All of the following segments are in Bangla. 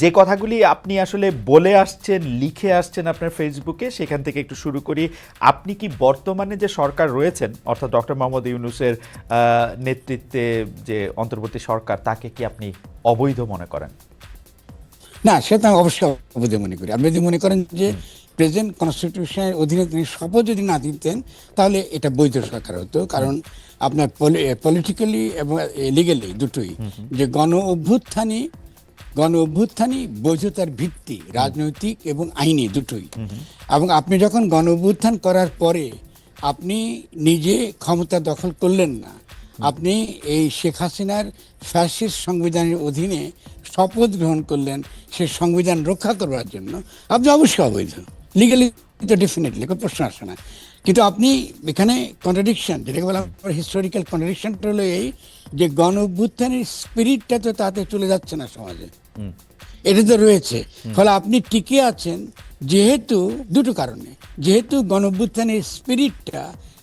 যে কথাগুলি আপনি আসলে বলে আসছেন লিখে আসছেন আপনার ফেসবুকে সেখান থেকে একটু শুরু করি। আপনি কি বর্তমানে যে সরকার রয়েছেন অর্থাৎ ডক্টর মোহাম্মদ ইউনুসের নেতৃত্বে যে অন্তর্বর্তী সরকার তাকে কি আপনি অবৈধ মনে করেন? না সেটা আমি অবশ্যই অবৈধ মনে করি। আপনি যদি মনে করেন যে প্রেজেন্ট কনস্টিটিউশনের অধীনে তিনি শপথ যদি না দিতেন তাহলে এটা বৈধ সরকার হতো। কারণ আপনার পলিটিক্যালি এবং লিগালি দুটোই। যে গণ অভ্যুত্থানই গণ অভ্যুত্থানই বৈধতার ভিত্তি, রাজনৈতিক এবং আইনি দুটোই। এবং আপনি যখন গণ অভ্যুত্থান করার পরে আপনি নিজে ক্ষমতা দখল করলেন না, আপনি এই শেখ হাসিনার ফ্যাসিস্ট সংবিধানের অধীনে শপথ গ্রহণ করলেন সে সংবিধান রক্ষা করবার জন্য, আপনি অবশ্যই অবৈধ। লিগালি তো ডেফিনেটলি কোনো প্রশ্ন আসে না। কিন্তু আপনি এখানে কন্ট্রাডিকশন যেটাকে বলা হিস্টোরিক্যাল কন্ট্রাডিকশনটা হলো এই যে গণ অভ্যুত্থানের স্পিরিটটা তো তাতে চলে যাচ্ছে না সমাজে। এটা তো রয়েছে। ফলে আপনি টিকে আছেন যেহেতু দুটো কারণে। যেহেতু গণভ্যুত্থানের স্পিরিটটা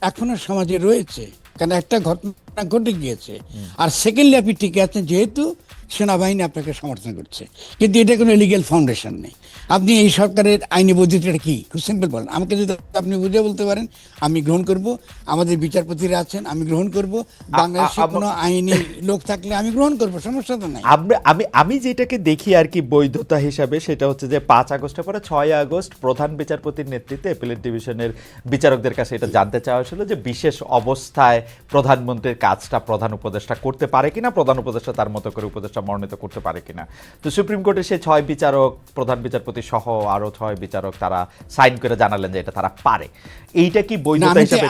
এখনও সমাজে রয়েছে কারণ একটা ঘটনা ঘটে গিয়েছে। আর সেকেন্ডলি আপনি টিকে আছেন যেহেতু সেনাবাহিনী আপনাকে সমর্থন করছে। কিন্তু এটা কোনো লিগেল ফাউন্ডেশন নেই। আপনি এই সরকারের আইনি বৈধতাটা কি? খুব সিম্পল বলেন। আমাকে যদি আপনি বুঝে বলতে পারেন আমি গ্রহণ করব। আমাদের বিচারপতিরা আছেন আমি গ্রহণ করব। বাংলাদেশে কোনো আইনি লোক থাকলে আমি গ্রহণ করব সমস্যা তো নাই। আমি আমি যেটাকে দেখি আর কি বৈধতা হিসাবে সেটা হচ্ছে যে পাঁচ আগস্টের পরে ছয় আগস্ট প্রধান বিচারপতির নেতৃত্বে অ্যাপিলেট ডিভিশনের বিচারকদের কাছে এটা জানতে চাওয়া হয়েছিল যে বিশেষ অবস্থায় প্রধানমন্ত্রীর কাজটা প্রধান উপদেষ্টা করতে পারে কিনা প্রধান উপদেষ্টা তার মতো করে উপদেষ্টা মনোনীত করতে পারে কিনা। তো সুপ্রিম কোর্টের সে ছয় বিচারক প্রধান বিচারপতি সহ আরও ছয় বিচারক তারা সাইন করে জানালেন যে এটা তারা পারে। এইটা কি বৈধতা হিসাবে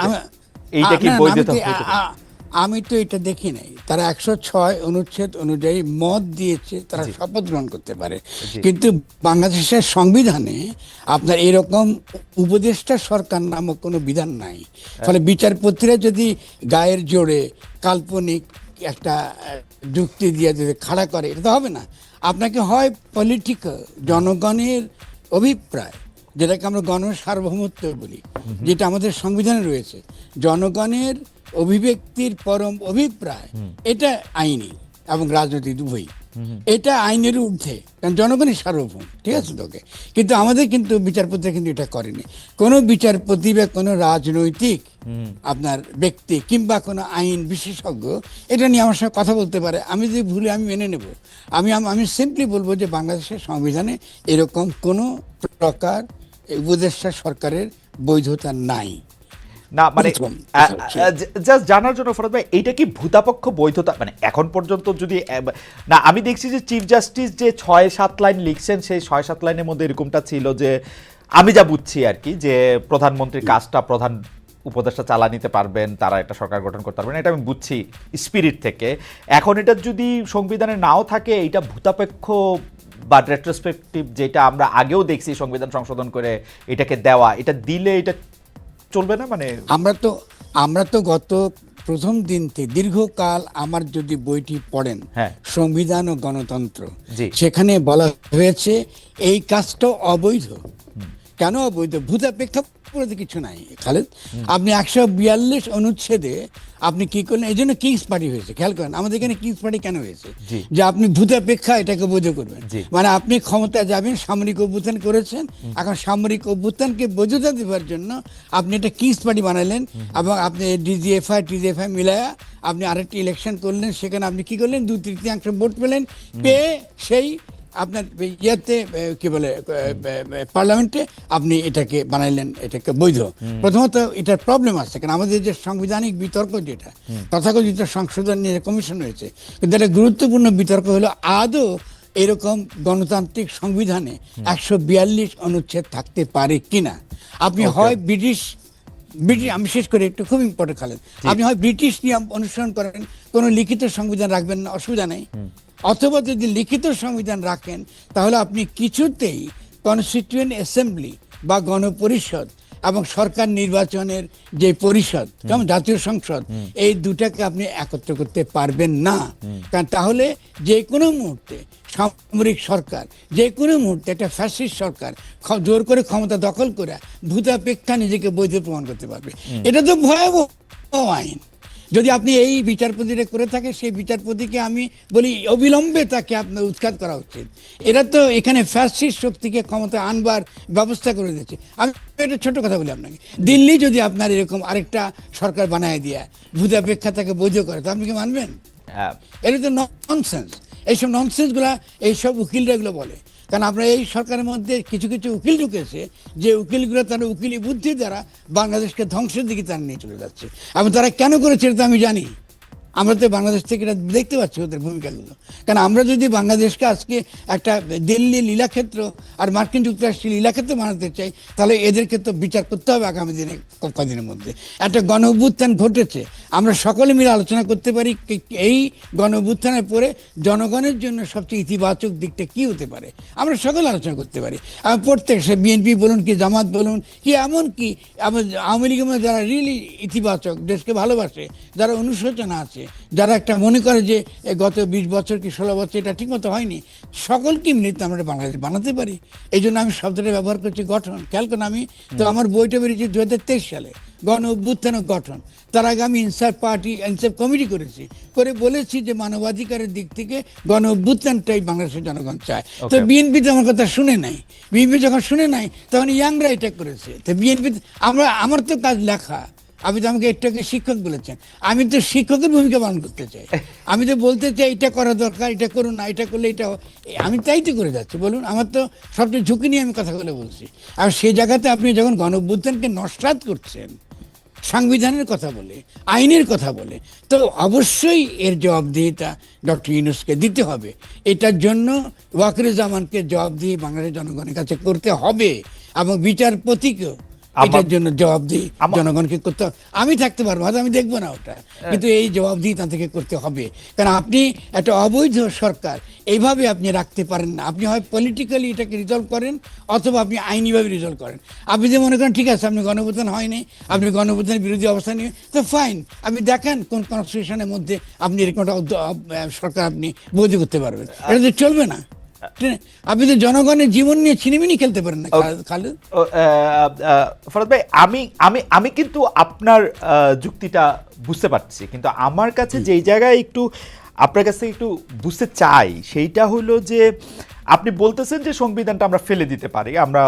এইটা কি বৈধতা আমি তো-? আমি এটা দেখি নাই। তারা একশো ছয় অনুচ্ছেদ অনুযায়ী মত দিয়েছে তারা শপথ গ্রহণ করতে পারে। কিন্তু বাংলাদেশের সংবিধানে আপনার এরকম উপদেষ্টা সরকার নামক কোনো বিধান নাই। ফলে বিচারপতিরা যদি গায়ের জোরে কাল্পনিক একটা যুক্তি দিয়ে যদি খাড়া করে এটা তো হবে না। আপনাকে হয় পলিটিক্যাল জনগণের অভিপ্রায় যেটাকে আমরা গণ সার্বভৌমত্ব বলি যেটা আমাদের সংবিধানে রয়েছে। জনগণের অভিব্যক্তির পরম অভিপ্রায় এটা আইনি। এবং রাজনৈতিক উভয়ই। এটা আইনের ঊর্ধ্বে কারণ জনগণই সার্বভৌম ঠিক আছে তোকে? কিন্তু আমাদের কিন্তু বিচারপতিরা কিন্তু এটা করেনি। কোনো বিচারপতি বা কোনো রাজনৈতিক আপনার ব্যক্তি কিংবা কোনো আইন বিশেষজ্ঞ এটা নিয়ে আমার সঙ্গে কথা বলতে পারে। আমি যদি ভুলে আমি মেনে নেব। আমি আমি সিম্পলি বলব যে বাংলাদেশের সংবিধানে এরকম কোনো প্রকার উপদেষ্টা সরকারের বৈধতা নাই। না মানে জাস্ট জানার জন্য ফরাদ ভাই এইটা কি ভূতাপক্ষ বৈধতা? মানে এখন পর্যন্ত যদি না আমি দেখছি যে চিফ জাস্টিস যে ছয় সাত লাইন লিখছেন সেই ছয় সাত লাইনের মধ্যে এরকমটা ছিল যে আমি যা বুঝছি আর কি যে প্রধানমন্ত্রীর কাজটা প্রধান উপদেষ্টা চালা নিতে পারবেন তারা একটা সরকার গঠন করতে পারবেন এটা আমি বুঝছি স্পিরিট থেকে। এখন এটা যদি সংবিধানে নাও থাকে এটা ভূতাপেক্ষ বা রেট্রোস্পেক্টিভ যেটা আমরা আগেও দেখছি সংবিধান সংশোধন করে এটাকে দেওয়া এটা দিলে এটা চলবে না? মানে আমরা তো আমরা তো গত প্রথম দিন থেকে দীর্ঘকাল আমার যদি বইটি পড়েন হ্যাঁ। সংবিধান ও গণতন্ত্র সেখানে বলা হয়েছে এই কাজটা অবৈধ। কেন অবৈধ? ভূতাপেক্ষা পুরোতে কিছু নাই খালেদ। আপনি একশো বিয়াল্লিশ অনুচ্ছেদে আপনি কি করলেন? এই জন্য কিংস পার্টি হয়েছে খেয়াল করেন। আমাদের এখানে কিংস পার্টি কেন হয়েছে? যে আপনি ভূতাপেক্ষা এটাকে বৈধ করবেন। মানে আপনি ক্ষমতা যাবেন সামরিক অভ্যুত্থান করেছেন এখন সামরিক অভ্যুত্থানকে বৈধতা দেওয়ার জন্য আপনি একটা কিংস পার্টি বানালেন এবং আপনি ডিজিএফআই টিজিএফআই মিলায়া আপনি আরেকটি ইলেকশন করলেন সেখানে আপনি কি করলেন? দু তৃতীয়াংশ ভোট পেলেন পেয়ে সেই আপনার ইয়েতে কি বলে পার্লামেন্টে আপনি এটাকে বানাইলেন এটাকে বৈধ। প্রথমত এটার প্রবলেম আছে কারণ আমাদের যে সাংবিধানিক বিতর্ক যেটা তথাকথিত সংশোধন নিয়ে কমিশন হয়েছে কিন্তু একটা গুরুত্বপূর্ণ বিতর্ক হলো আদৌ এরকম গণতান্ত্রিক সংবিধানে একশো বিয়াল্লিশ অনুচ্ছেদ থাকতে পারে কিনা। আপনি হয় ব্রিটিশ ব্রিটিশ আমি শেষ করে একটু খুব ইম্পর্টেন্ট খালেন আপনি হয় ব্রিটিশ নিয়ম অনুসরণ করেন কোনো লিখিত সংবিধান রাখবেন না অসুবিধা নেই। অথবা যদি লিখিত সংবিধান রাখেন তাহলে আপনি কিছুতেই কনস্টিটিউয়েন্ট অ্যাসেম্বলি বা গণপরিষদ এবং সরকার নির্বাচনের যে পরিষদ যেমন জাতীয় সংসদ এই দুটাকে আপনি একত্র করতে পারবেন না। কারণ তাহলে যে কোনো মুহূর্তে সামরিক সরকার যে কোনো মুহূর্তে একটা ফ্যাসিস্ট সরকার জোর করে ক্ষমতা দখল করে ভূতাপেক্ষা নিজেকে বৈধ প্রমাণ করতে পারবে। এটা তো ভয়াবহ আইন। যদি আপনি এই বিচারপতিটা করে থাকে সেই বিচারপতিকে আমি বলি অবিলম্বে তাকে আপনার উৎখাত করা উচিত এরা তো এখানে ফ্যাসিস্ট শক্তিকে ক্ষমতা আনবার ব্যবস্থা করে দিচ্ছে আমি একটা ছোট কথা বলি আপনাকে। দিল্লি যদি আপনার এরকম আরেকটা সরকার বানায় দিয়ে ভূতাপেক্ষা তাকে বৈধ করে তো আপনি কি মানবেন? হ্যাঁ, এটা তো নন ননসেন্স এইসব ননসেন্সগুলা এইসব উকিলরা এগুলো বলে। কারণ আপনার এই সরকারের মধ্যে কিছু কিছু উকিল ঢুকেছে, যে উকিলগুলো তারা উকিলি বুদ্ধি দ্বারা বাংলাদেশকে ধ্বংসের দিকে তারা নিয়ে চলে যাচ্ছে। এবং তারা কেন করেছে তো আমি জানি। আমরা তো বাংলাদেশ থেকে এটা দেখতে পাচ্ছি ওদের ভূমিকাগুলো। কারণ আমরা যদি বাংলাদেশকে আজকে একটা দিল্লি লীলাক্ষেত্র আর মার্কিন যুক্তরাষ্ট্রের লীলাক্ষেত্র বানাতে চাই, তাহলে এদেরকে তো বিচার করতে হবে আগামী দিনে কদিনের মধ্যে। একটা গণ অভ্যুত্থান ঘটেছে। আমরা সকলে মিলে আলোচনা করতে পারি এই গণ অভ্যুত্থানের পরে জনগণের জন্য সবচেয়ে ইতিবাচক দিকটা কি হতে পারে। আমরা সকলে আলোচনা করতে পারি। আর প্রত্যেক সে বিএনপি বলুন কি জামাত বলুন কি এমন কি আওয়ামী লীগের যারা রিয়েলি ইতিবাচক, দেশকে ভালোবাসে, যারা অনুশোচনা আছে যারা একটা মনে করে যে গত বিশ বছর কি ষোলো বছর এটা ঠিকমতো হয়নি সকলকে মিলিত আমরা বাংলাদেশ বানাতে পারি? এই জন্য আমি শব্দটা ব্যবহার করছি গঠন। খেয়াল করুন আমি তো আমার বইটা বেরিয়েছে দু হাজার তেইশ সালে গণ অভ্যুত্থান গঠন। তার আগে আমি ইনসাফ পার্টি ইনসাফ কমিটি করেছি করে বলেছি যে মানবাধিকারের দিক থেকে গণ অভ্যুত্থানটাই বাংলাদেশের জনগণ চায়। তো বিএনপি তো আমার কথা শুনে নাই। বিএনপি যখন শুনে নাই তখন ইয়াংরা এটা করেছে। তো বিএনপি আমরা আমার তো কাজ লেখা। আপনি তো আমাকে এটাকে শিক্ষক বলেছেন। আমি তো শিক্ষকের ভূমিকা পালন করতে চাই। আমি তো বলতে চাই, এটা করা দরকার, এটা করুন না, এটা করলে এটা আমি তাই তো করে যাচ্ছি। বলুন, আমার তো সবচেয়ে ঝুঁকি নিয়ে আমি কথাগুলো বলছি। আর সেই জায়গাতে আপনি যখন গণ অভ্যুত্থানকে নস্বাত করছেন, সংবিধানের কথা বলে, আইনের কথা বলে, তো অবশ্যই এর জবাবদিহিতা ডক্টর ইউনুসকে দিতে হবে। এটার জন্য ওয়াকরুজ্জামানকে জবাবদিহি বাংলাদেশের জনগণের কাছে করতে হবে এবং বিচারপতিকেও এটার জন্য জবাবদিহি জনগণকে করতে আমি থাকতে পারব হয়তো আমি দেখব না ওটা। কিন্তু এই জবাবদিহি করতে হবে। কারণ আপনি একটা অবৈধ সরকার এইভাবে আপনি রাখতে পারেন না। আপনি হয় পলিটিক্যালি এটাকে রিজলভ করেন অথবা আপনি আইনিভাবে রিজলভ করেন। আপনি যে মনে করেন ঠিক আছে আপনি গণভোটন হয়নি আপনি গণভোটনের বিরোধী অবস্থান নিয়ে তো ফাইন আপনি দেখেন কোন কনস্টিটিউশনের মধ্যে আপনি এরকম একটা সরকার আপনি বৈধ করতে পারবেন। এটা তো চলবে না? আপনি তো জনগণের জীবন নিয়ে ছিনিমিনি খেলতে পারেন না খালেদ- ফরাদ ভাই আমি আমি আমি কিন্তু আপনার আহ, যুক্তিটা বুঝতে পারছি কিন্তু আমার কাছে যেই জায়গায় একটু আপনার কাছে একটু বুঝতে চাই সেইটা হলো যে আপনি বলতেছেন যে সংবিধানটা আমরা ফেলে দিতে পারি আমরা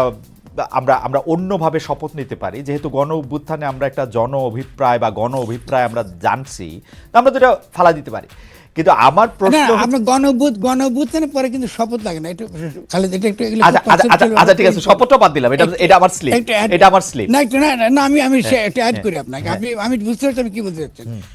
আমরা আমরা অন্যভাবে শপথ নিতে পারি। যেহেতু গণ অভ্যুত্থানে আমরা একটা জন অভিপ্রায় বা গণ অভিপ্রায় আমরা জানছি আমরা তো এটা ফালা দিতে পারি। কিন্তু আমার প্রশ্ন আপনার গণভূত গণভূতের পরে কিন্তু শপথ লাগে না। একটু খালেদ এটা একটু এগুলো আচ্ছা আচ্ছা আচ্ছা ঠিক আছে শপথটা বাদ দিলাম। এটা এটা আমার স্লিপ এটা আমার স্লিপ না না আমি আমি হ্যাঁ, অ্যাড করি আপনাকে। আপনি আমি বুঝতে পারছি আপনি কি বলতে চাচ্ছেন।